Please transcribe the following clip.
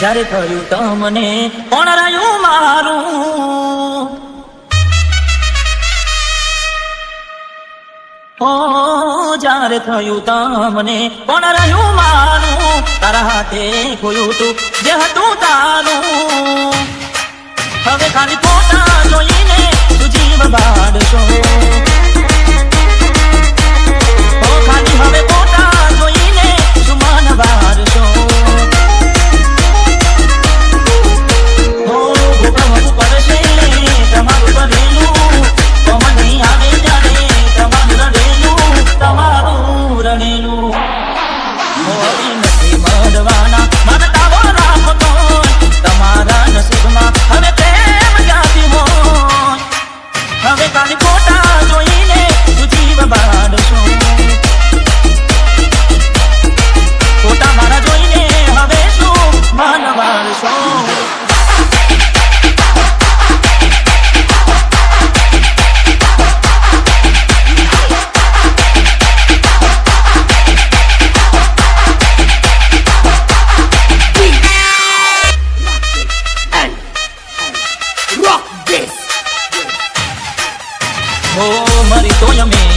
જ્યારે થયું તમને કોણ રહ્યું મારું. જ્યારે થયું તમને કોણ રહ્યું મારું, તારા હાથે ખોયું તું જે હતું તારું. હવે ખાલી પોતા હો મારી તો યમી.